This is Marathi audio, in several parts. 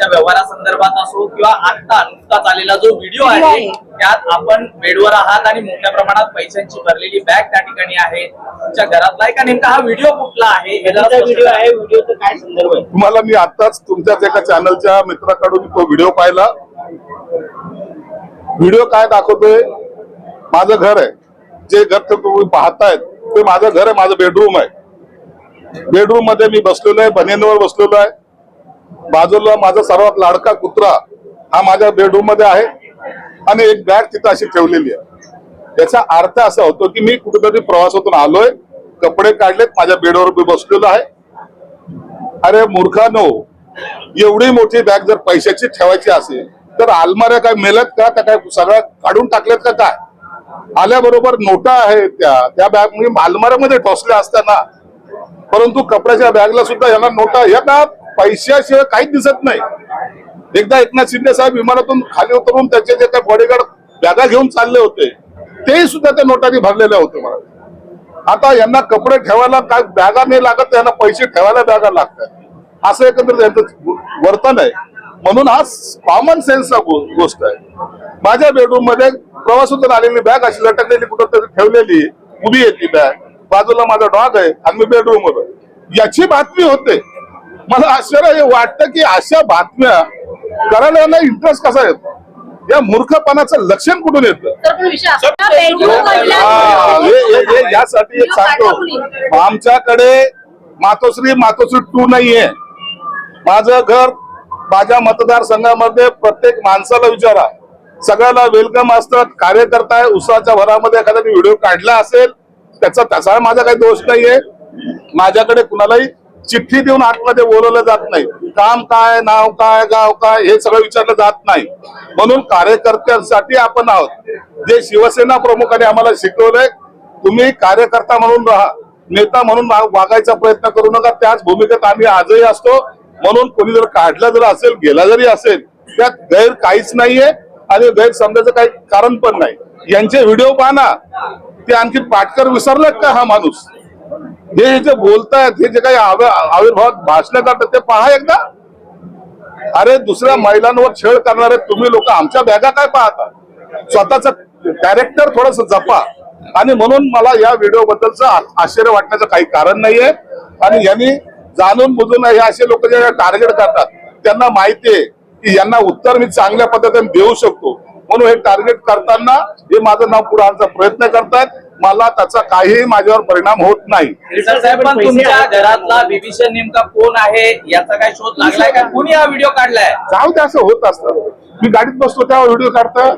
च्या व्यवहारासंदर्भात असो किंवा आता नुकताच आलेला जो व्हिडिओ आहे. त्यात आपण बेडवर आहात आणि मोठ्या प्रमाणात पैशांची भरलेली बॅग त्या ठिकाणी आहे. तुमच्या घरातला आहे का नेमका हा व्हिडिओ कुठला आहे हे व्हिडिओ. आहे व्हिडिओचं काय संदर्भ आहे? तुम्हाला मी आताच तुमच्याच एका चॅनलच्या मित्राकडून तो व्हिडिओ पाहिला. व्हिडिओ काय दाखवतोय? माझं घर आहे. जे घर तुम्ही पाहतायत ते माझं घर आहे माझं बेडरूम आहे. बेडरूममध्ये मी बसलेलो आहे बनियनवर बसलेलो आहे. बाजूला माझा सर्वात लाडका कुत्रा हा माझ्या बेडरूममध्ये आहे आणि एक बॅग तिथं अशी ठेवलेली आहे. याचा अर्थ असा होतो की मी कुठेतरी प्रवासातून आलोय कपडे काढलेत माझ्या बेडवर मी बसलेलो आहे. अरे मूर्खानो एवढी मोठी बॅग जर पैशाची ठेवायची असेल तर आलमाऱ्या काय मेलत का? त्या काय सगळ्या काढून टाकल्यात का काय? आल्याबरोबर नोटा आहेत त्या. त्या बॅग मी आलमाऱ्यामध्ये ठोसल्या असताना परंतु कपड्याच्या बॅगला सुद्धा यांना नोटा येतात. पैशाशिवाय काहीच दिसत नाही. एकदा एकनाथ शिंदे साहेब विमानातून खाली उतरून त्याचे जे काही बॉडीगार्ड बॅगा घेऊन चालले होते ते सुद्धा त्या नोटांनी भरलेले होते मला. आता यांना कपडे ठेवायला काय बॅगा नाही लागत यांना पैसे ठेवायला बॅगा लागतात. असं एकंदरीत यांचं वर्तन आहे. म्हणून हा कॉमन सेन्सचा गोष्ट आहे. माझ्या बेडरूममध्ये प्रवासातून आलेली बॅग अशी लटकलेली कुठं ठेवलेली उभी आहे ती बॅग बाजूला माझा डॉग आहे आणि मी बेडरूममध्ये याची बातमी होते. मला आश्चर्य हे वाटतं की अशा बातम्या करायला यांना इंटरेस्ट कसा येतो? या मूर्खपणाचं लक्षण कुठून येतं? यासाठी एक सांगतो? आमच्याकडे मातोश्री मातोश्री टू नाहीये. माझं घर माझ्या मतदारसंघामध्ये प्रत्येक माणसाला विचारा. सगळ्याला वेलकम असतात. कार्यकर्ता आहे उसाच्या भरामध्ये एखाद्याने व्हिडिओ काढला असेल त्याचा तसा माझा काही दोष नाहीये. माझ्याकडे कुणालाही चिठ्ठी देऊन आतमध्ये बोलवलं जात नाही. काम काय नाव काय गाव काय हे सगळं विचारलं जात नाही. म्हणून कार्यकर्त्यांसाठी आपण आहोत. जे शिवसेना प्रमुखाने आम्हाला शिकवलंय तुम्ही कार्यकर्ता म्हणून राहा. नेता म्हणून वागायचा प्रयत्न करू नका. त्याच भूमिकेत आम्ही आजही असतो. म्हणून कोणी जर काढला जर असेल गेला जरी असेल त्यात गैर काहीच नाहीये आणि गैर समजायचं काही कारण पण नाही. यांचे व्हिडिओ पाहना ते आणखी पाटकर विसरलेत का हा माणूस? हे जे बोलतायत हे जे काही आव- आविर्भावात भाषण करतात ते पहा एकदा. अरे दुसऱ्या महिलांवर छळ करणारे तुम्ही लोक आमच्या बॅगा काय पाहता? स्वतःच कॅरेक्टर थोडस जपा. आणि म्हणून मला या व्हिडिओ बद्दलच आश्चर्य वाटण्याचं काही कारण नाहीये. आणि यांनी जाणून बुजून हे असे लोक जे टार्गेट करतात त्यांना माहितीये की यांना उत्तर मी चांगल्या पद्धतीने देऊ शकतो. म्हणून हे टार्गेट करताना हे माझं नाव पुढे आणण्याचा प्रयत्न करतायत. मला त्याचा काहीही माझ्यावर परिणाम होत नाही. सर साहेब पण तुमच्या घरातला बिभीषण नेमका कोण आहे? याचा काय शोध लागलाय का? कुणी हा व्हिडिओ काढलाय? जाऊ दे असं होत असतं. मी गाडीत बसतो तेव्हा व्हिडिओ काढतात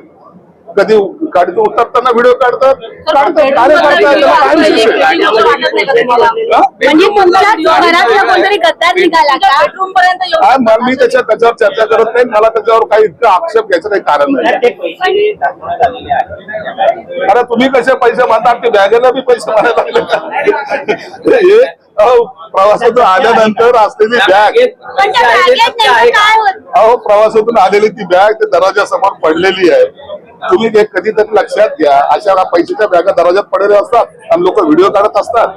कधी गाडीतून उतरताना व्हिडिओ काढतात काढतात वाटत नाही का तुम्हाला? हा? म्हणजे तुमच्या घरातलं कोणतरी गद्दार निघाला का? बेडरूम पर्यंत येऊ हा, शकतो मग मी त्याच्या त्याच्यावर चर्चा करत नाही. मला त्याच्यावर काही इतकं आक्षेप घ्यायचं काही कारण नाही. अरे तुम्ही कसे पैसे म्हणतात ते बॅगेला बी पैसे म्हणायला लागले. हे अहो, प्रवासातून आल्यानंतर असलेली बॅग. पण त्या बॅगेत नेमकं काय होत? अहो प्रवासातून आलेली ती बॅग ते दरवाजा समोर पडलेली आहे. तुम्ही ते कधीतरी लक्षात घ्या. अशा पैशाच्या बॅगा दरवाज्यात पडलेल्या असतात आणि लोक व्हिडिओ काढत असतात.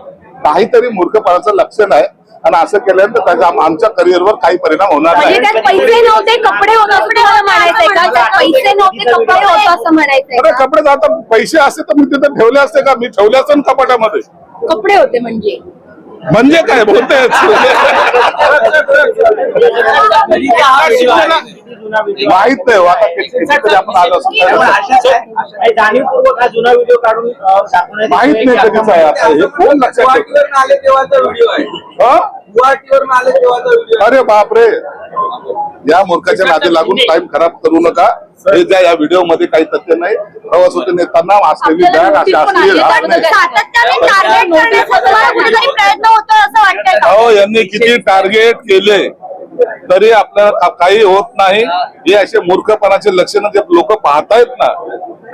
काहीतरी मूर्खपणाचं लक्षण आहे. आणि असं केल्यानंतर त्याचा आम- आमच्या करिअरवर काही परिणाम होणार म्हणजे नाही. पैसे नव्हते कपडे होते कपडे होते असं म्हणायचंय अरे का? कपडे आता पैसे असते तर मी तिथे ठेवले असते का? मी ठेवले असते कपाटामध्ये. कपडे होते म्हणजे. म्हणजे काय? बोलते हा माहीत नाही हो, आता आपण आलो जाणीवपूर्वक हा जुना व्हिडिओ काढून दाखवण्यात माहीत नाही कधीच आहे आता. हे कोण लक्षात ठेवतं? गुवाहाटीवरून आले तेव्हाचा व्हिडिओ आहे. हं? गुवाहाटीवरून आले तेव्हाचा व्हिडिओ अरे बापरे. या मूर्खाच्या नादी लागून टाइम खराब करू नका. हे ज्या या व्हिडिओमध्ये काही तथ्य नाही. प्रवासातून येताना असलेली आपल्याला बॅग अशी असली आली. राहत पण नाही. सातत्याने टार्गेट करण्याचा तुम्हाला कुठेतरी प्रयत्न होतोय असं वाटतंय का? अहो यांनी किती टार्गेट केले? तरी आपल्याला काही होत नाही. हे असे मूर्खपणाचे लक्षण जे लोक पाहतायत ना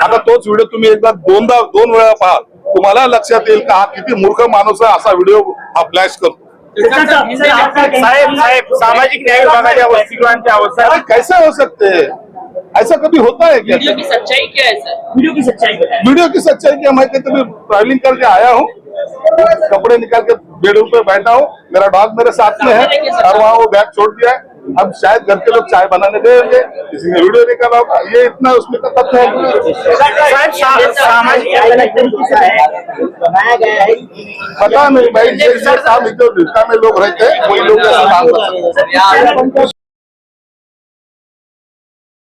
आता तोच व्हिडिओ तुम्ही एकदा दोनदा दोन वेळा पहा तुम्हाला लक्षात येईल का हा किती मूर्ख माणूस आहे असा व्हिडिओ हा फ्लॅश करतो. साहेब साहेब सामाजिक न्याय विभागाच्या वसतिगृहांच्या अवस्था कैसे हो सकते? ऐसा कभी होता है क्या? व्हिडिओ की सच्चाई क्या है सर? व्हिडिओ की सच्चाई वीडियो की सच्चाई क्या? मैं कहते मैं ट्रैवलिंग करके आया हूँ। कपड़े निकाल के बेडरूम पे बैठा हूँ। मेरा डॉग मेरे साथ में है और वहाँ वो बैग छोड़ दिया है। अब शायद घर के लोग चाय बनाने देंगे किसी ने वीडियो निकाला होगा। ये इतना उसमें का तथ्य है साहेब पता नहीं भाई ये ये काम जो भिक्का में लोग रहते हैं। वही लोग ऐसा काम कर सकते हैं।